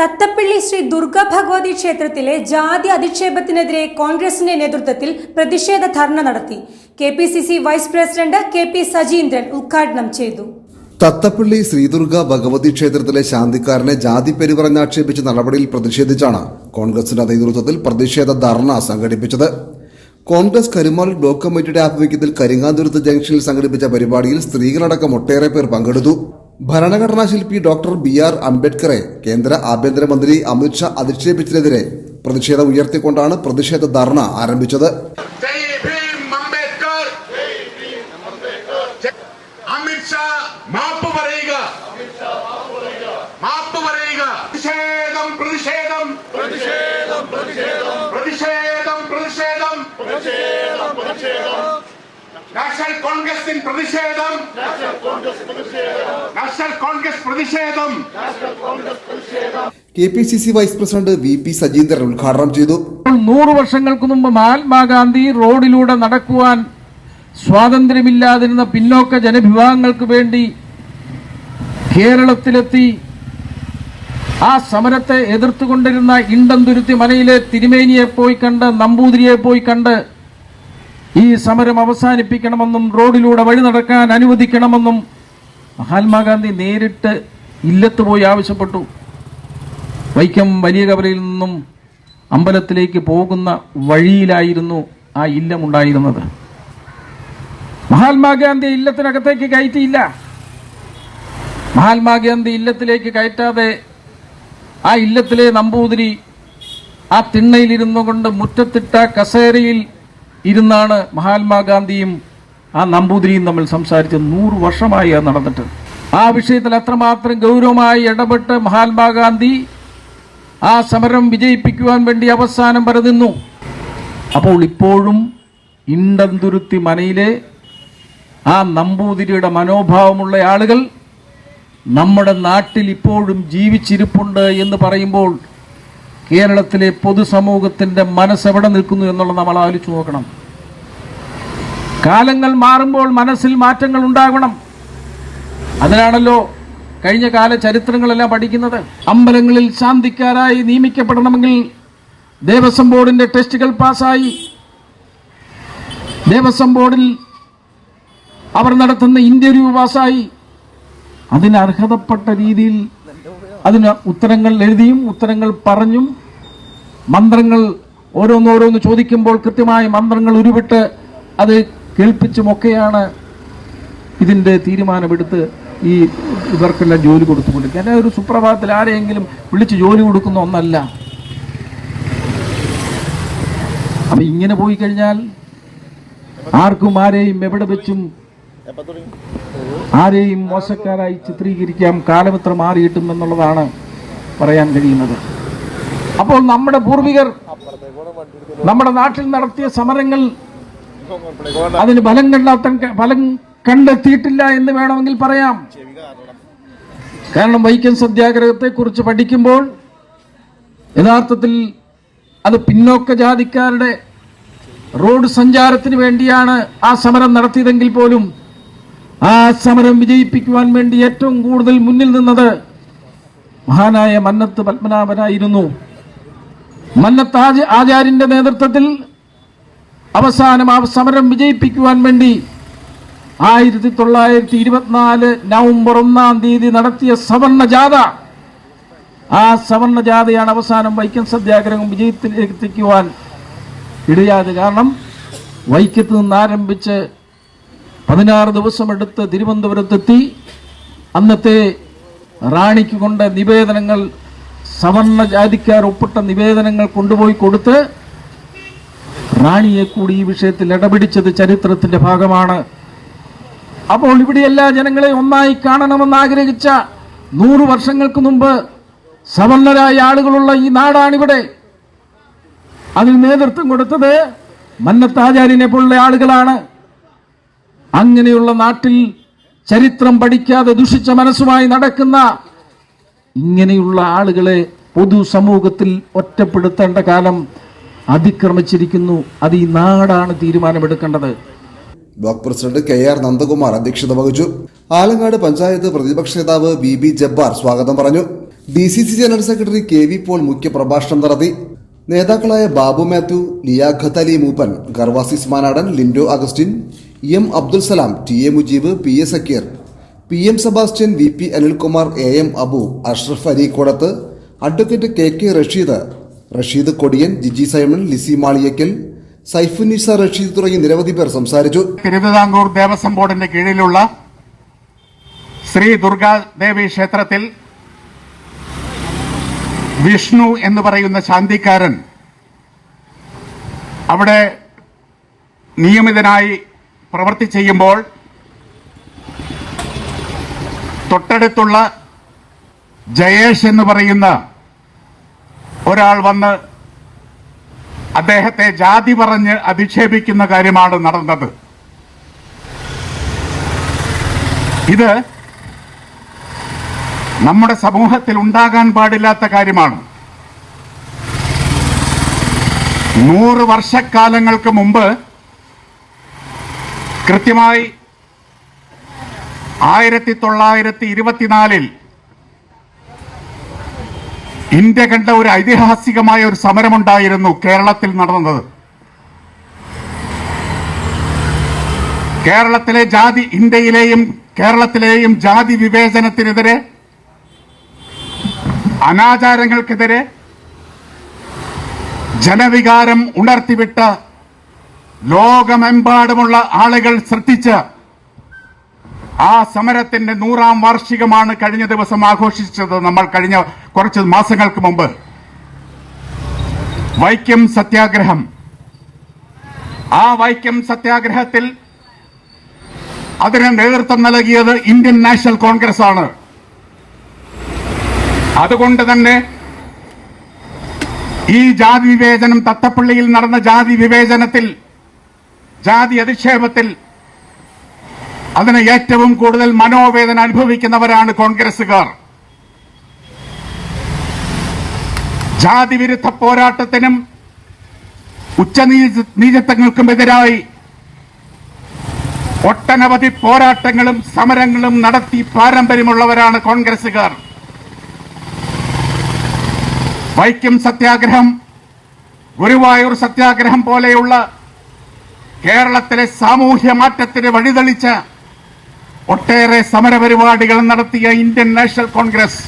തത്തപ്പള്ളി ശ്രീ ദുർഗ ഭഗവതി ക്ഷേത്രത്തിലെ ജാതി അധിക്ഷേപത്തിനെതിരെ കോൺഗ്രസിന്റെ നേതൃത്വത്തിൽ പ്രതിഷേധ ധർണ നടത്തി. K P C C vice president K P Sajeendran ഉദ്ഘാടനം ചെയ്തു. തത്തപ്പള്ളി ശ്രീദുർഗ ഭഗവതി ക്ഷേത്രത്തിലെ ശാന്തിക്കാരനെ ജാതി പേര് ആക്ഷേപിച്ച നടപടിയിൽ പ്രതിഷേധിച്ചാണ് കോൺഗ്രസിന്റെ നേതൃത്വത്തിൽ പ്രതിഷേധ ധർണ സംഘടിപ്പിച്ചത്. കോൺഗ്രസ് കരുമാൽ ബ്ലോക്ക് കമ്മിറ്റിയുടെ ആഭിമുഖ്യത്തിൽ കരിങ്ങാതുരുത്ത് ജംഗ്ഷനിൽ സംഘടിപ്പിച്ച പരിപാടിയിൽ സ്ത്രീകളടക്കം ഒട്ടേറെ പേർ പങ്കെടുത്തു. ഭരണഘടനാ ശില്പി ഡോക്ടർ ബി ആർ അംബേദ്കറെ കേന്ദ്ര ആഭ്യന്തരമന്ത്രി അമിത്ഷാ അധിക്ഷേപിച്ചതിനെതിരെ പ്രതിഷേധം ഉയർത്തിക്കൊണ്ടാണ് പ്രതിഷേധ ധർണ ആരംഭിച്ചത്. പ്രതിഷേധം പ്രതിഷേധം. നാഷണൽ കോൺഗ്രസിൻ പ്രതിഷേധം നാഷണൽ കോൺഗ്രസ് പ്രതിഷേധം K P C C vice president V P Sajeendran ഉദ്ഘാടനം ചെയ്തു. നൂറ് വർഷങ്ങൾക്ക് മുമ്പ് മഹാത്മാഗാന്ധി റോഡിലൂടെ നടക്കുവാൻ സ്വാതന്ത്ര്യമില്ലാതിരുന്ന പിന്നോക്ക ജനവിഭാഗങ്ങൾക്ക് വേണ്ടി കേരളത്തിലെത്തി ആ സമരത്തെ എതിർത്തുകൊണ്ടിരുന്ന ഇണ്ടംതുരുത്തി മലയിലെ തിരുമേനിയെ പോയി കണ്ട് നമ്പൂതിരിയെ പോയി കണ്ട് ഈ സമരം അവസാനിപ്പിക്കണമെന്നും റോഡിലൂടെ വഴി നടക്കാൻ അനുവദിക്കണമെന്നും മഹാത്മാഗാന്ധി നേരിട്ട് ഇല്ലത്ത് പോയി ആവശ്യപ്പെട്ടു. വൈക്കം വലിയ കവലയിൽ നിന്നും അമ്പലത്തിലേക്ക് പോകുന്ന വഴിയിലായിരുന്നു ആ ഇല്ലമുണ്ടായിരുന്നത്. മഹാത്മാഗാന്ധി ഇല്ലത്തിനകത്തേക്ക് കയറ്റിയില്ല. മഹാത്മാഗാന്ധി ഇല്ലത്തിലേക്ക് കയറ്റാതെ ആ ഇല്ലത്തിലെ നമ്പൂതിരി ആ തിണ്ണയിലിരുന്നു കൊണ്ട് മുറ്റത്തിട്ട കസേരയിൽ ഇരുന്നാണ് മഹാത്മാഗാന്ധിയും ആ നമ്പൂതിരിയും തമ്മിൽ സംസാരിച്ച് നൂറ് വർഷമായി അത് നടന്നിട്ട്. ആ വിഷയത്തിൽ അത്രമാത്രം ഗൗരവമായി ഇടപെട്ട് മഹാത്മാഗാന്ധി ആ സമരം വിജയിപ്പിക്കുവാൻ വേണ്ടി അവസാനം വരെ നിന്നു. അപ്പോൾ ഇപ്പോഴും ഇണ്ടന്തുരുത്തി മനയിലെ ആ നമ്പൂതിരിയുടെ മനോഭാവമുള്ള ആളുകൾ നമ്മുടെ നാട്ടിൽ ഇപ്പോഴും ജീവിച്ചിരിപ്പുണ്ട് എന്ന് പറയുമ്പോൾ കേരളത്തിലെ പൊതുസമൂഹത്തിന്റെ മനസ്സെവിടെ നിൽക്കുന്നു എന്നുള്ളത് നമ്മൾ ആലോചിച്ച് നോക്കണം. കാലങ്ങൾ മാറുമ്പോൾ മനസ്സിൽ മാറ്റങ്ങൾ ഉണ്ടാകണം. അതിനാണല്ലോ കഴിഞ്ഞ കാല ചരിത്രങ്ങളെല്ലാം പഠിക്കുന്നത്. അമ്പലങ്ങളിൽ ശാന്തിക്കാരായി നിയമിക്കപ്പെടണമെങ്കിൽ ദേവസ്വം ബോർഡിന്റെ ടെസ്റ്റുകൾ പാസ്സായി. ദേവസ്വം ബോർഡിൽ അവർ നടത്തുന്ന ഇന്റർവ്യൂ പാസ്സായി. അതിന് അർഹതപ്പെട്ട രീതിയിൽ അതിന് ഉത്തരങ്ങൾ എഴുതിയും ഉത്തരങ്ങൾ പറഞ്ഞും മന്ത്രങ്ങൾ ഓരോന്നോരോന്ന് ചോദിക്കുമ്പോൾ കൃത്യമായ മന്ത്രങ്ങൾ ഉരുവിട്ട് അത് കേൾപ്പിച്ചുമൊക്കെയാണ് ഇതിന്റെ തീരുമാനമെടുത്ത് ഈ ഇവർക്കെല്ലാം ജോലി കൊടുത്തുകൊണ്ടിരിക്കുക അല്ലാതെ ഒരു സുപ്രഭാതത്തിൽ ആരെയെങ്കിലും വിളിച്ച് ജോലി കൊടുക്കുന്ന ഒന്നല്ല. അപ്പം ഇങ്ങനെ പോയി കഴിഞ്ഞാൽ ആർക്കും ആരെയും എവിടെ വെച്ചും ആരെയും മോശക്കാരായി ചിത്രീകരിക്കാം കാലമിത്ര മാറിയിട്ടും എന്നുള്ളതാണ് പറയാൻ കഴിയുന്നത്. അപ്പോൾ നമ്മുടെ പൂർവികർ നമ്മുടെ നാട്ടിൽ നടത്തിയ സമരങ്ങൾ അതിന് ഫലം കണ്ടാത്ത ഫലം കണ്ടെത്തിയിട്ടില്ല എന്ന് വേണമെങ്കിൽ പറയാം. കാരണം വൈക്കം സത്യാഗ്രഹത്തെ കുറിച്ച് പഠിക്കുമ്പോൾ യഥാർത്ഥത്തിൽ അത് പിന്നോക്ക ജാതിക്കാരുടെ റോഡ് സഞ്ചാരത്തിന് വേണ്ടിയാണ് ആ സമരം നടത്തിയതെങ്കിൽ പോലും ആ സമരം വിജയിപ്പിക്കുവാൻ വേണ്ടി ഏറ്റവും കൂടുതൽ മുന്നിൽ നിന്നത് മഹാനായ മന്നത്ത് പത്മനാഭനായിരുന്നു. മന്നത്ത് ആച- ആചാര്യന്റെ നേതൃത്വത്തിൽ അവസാനം ആ സമരം വിജയിപ്പിക്കുവാൻ വേണ്ടി ആയിരത്തി തൊള്ളായിരത്തി ഇരുപത്തിനാല് നവംബർ ഒന്നാം തീയതി നടത്തിയ സവർണ ജാഥ ആ സവർണ ജാഥയാണ് അവസാനം വൈക്കം സത്യാഗ്രഹം വിജയത്തിലേക്ക് എത്തിക്കുവാൻ ഇടയായത്. കാരണം വൈക്കത്ത് നിന്ന് ആരംഭിച്ച് പതിനാറ് ദിവസമെടുത്ത് തിരുവനന്തപുരത്തെത്തി. അന്നത്തെ റാണിക്ക് കൊണ്ട നിവേദനങ്ങൾ സവർണ ജാതിക്കാർ ഒപ്പിട്ട നിവേദനങ്ങൾ കൊണ്ടുപോയി കൊടുത്ത് റാണിയെ കൂടി ഈ വിഷയത്തിൽ ഇടപിടിച്ചത് ചരിത്രത്തിന്റെ ഭാഗമാണ്. അപ്പോൾ ഇവിടെ എല്ലാ ജനങ്ങളെ ഒന്നായി കാണണമെന്ന് ആഗ്രഹിച്ച നൂറു വർഷങ്ങൾക്ക് മുമ്പ് സവർണരായ ആളുകളുള്ള ഈ നാടാണിവിടെ. അതിന് നേതൃത്വം കൊടുത്തത് മന്നത്താചാര്യനെ പോലുള്ള ആളുകളാണ്. അങ്ങനെയുള്ള നാട്ടിൽ ചരിത്രം പഠിക്കാതെ ദുഷിച്ച മനസ്സുമായി നടക്കുന്ന ഇങ്ങനെയുള്ള ആളുകളെ പൊതുസമൂഹത്തിൽ ഒറ്റപ്പെടുത്തേണ്ട കാലം അതിക്രമിച്ചിരിക്കുന്നു. അത് ഈ നാടാണ് തീരുമാനമെടുക്കേണ്ടത്. Block president K R Nandakumar അധ്യക്ഷത വഹിച്ചു. ആലങ്ങാട് പഞ്ചായത്ത് പ്രതിപക്ഷ നേതാവ് ബി ബി ജബ്ബാർ സ്വാഗതം പറഞ്ഞു. D C C general secretary K V Paul മുഖ്യപ്രഭാഷണം നടത്തി. നേതാക്കളായ Babu Mathew Liyaqat Ali Mooppan Gervasis Manadan Lindo Augustine M Abdul Salam T A Mujeeb P A Sakkeer. P M Sebastian V P Anilkumar A M Abu Ashraf Areekodath advocate K K Rasheed Rasheed Kodiyan Jiji Simon Lissy Maliyakkal Saifunisa Rasheed തുടങ്ങി നിരവധി പേർ സംസാരിച്ചു. തിരുവിതാംകൂർ ദേവസ്വം ബോർഡിന്റെ കീഴിലുള്ള ശ്രീ ദുർഗാ ദേവി ക്ഷേത്രത്തിൽ വിഷ്ണു എന്ന് പറയുന്ന ശാന്തിക്കാരൻ അവിടെ നിയമിതനായി പ്രവൃത്തി ചെയ്യുമ്പോൾ തൊട്ടടുത്തുള്ള ജയേഷ് എന്ന് പറയുന്ന ഒരാൾ വന്ന് അദ്ദേഹത്തെ ജാതി പറഞ്ഞ് അധിക്ഷേപിക്കുന്ന കാര്യമാണ് നടന്നത്. ഇത് നമ്മുടെ സമൂഹത്തിൽ ഉണ്ടാകാൻ പാടില്ലാത്ത കാര്യമാണ്. നൂറ് വർഷക്കാലങ്ങൾക്ക് മുമ്പ് കൃത്യമായി ആയിരത്തി തൊള്ളായിരത്തി ഇരുപത്തിനാലിൽ ഇന്ത്യ കണ്ട ഒരു ഐതിഹാസികമായ ഒരു സമരമുണ്ടായിരുന്നു കേരളത്തിൽ നടന്നത്. കേരളത്തിലെ ജാതി ഇന്ത്യയിലെയും കേരളത്തിലെയും ജാതി വിവേചനത്തിനെതിരെ അനാചാരങ്ങൾക്കെതിരെ ജനവികാരം ഉണർത്തിവിട്ട ലോകമെമ്പാടുമുള്ള ആളുകൾ ശ്രദ്ധിച്ച് ആ സമരത്തിന്റെ നൂറാം വാർഷികമാണ് കഴിഞ്ഞ ദിവസം ആഘോഷിച്ചത് നമ്മൾ കഴിഞ്ഞ കുറച്ച് മാസങ്ങൾക്ക് മുമ്പ്. വൈക്കം സത്യാഗ്രഹം. ആ വൈക്കം സത്യാഗ്രഹത്തിൽ അതിന് നേതൃത്വം നൽകിയത് ഇന്ത്യൻ നാഷണൽ കോൺഗ്രസ് ആണ്. അതുകൊണ്ട് തന്നെ ഈ ജാതി വിവേചനം തത്തപ്പള്ളിയിൽ നടന്ന ജാതി വിവേചനത്തിൽ ജാതി അധിക്ഷേപത്തിൽ അതിന് ഏറ്റവും കൂടുതൽ മനോവേദന അനുഭവിക്കുന്നവരാണ് കോൺഗ്രസുകാർ ജാതി വിരുദ്ധ പോരാട്ടത്തിനും ഉച്ചനീചത്വങ്ങൾക്കുമെതിരായി ഒട്ടനവധി പോരാട്ടങ്ങളും സമരങ്ങളും നടത്തി പാരമ്പര്യമുള്ളവരാണ് കോൺഗ്രസുകാർ വൈക്കം സത്യാഗ്രഹം ഗുരുവായൂർ സത്യാഗ്രഹം പോലെയുള്ള കേരളത്തിലെ സാമൂഹ്യ മാറ്റത്തിന് വഴിതെളിച്ച ഒട്ടേറെ സമരപരിപാടികൾ നടത്തിയ ഇന്ത്യൻ നാഷണൽ കോൺഗ്രസ്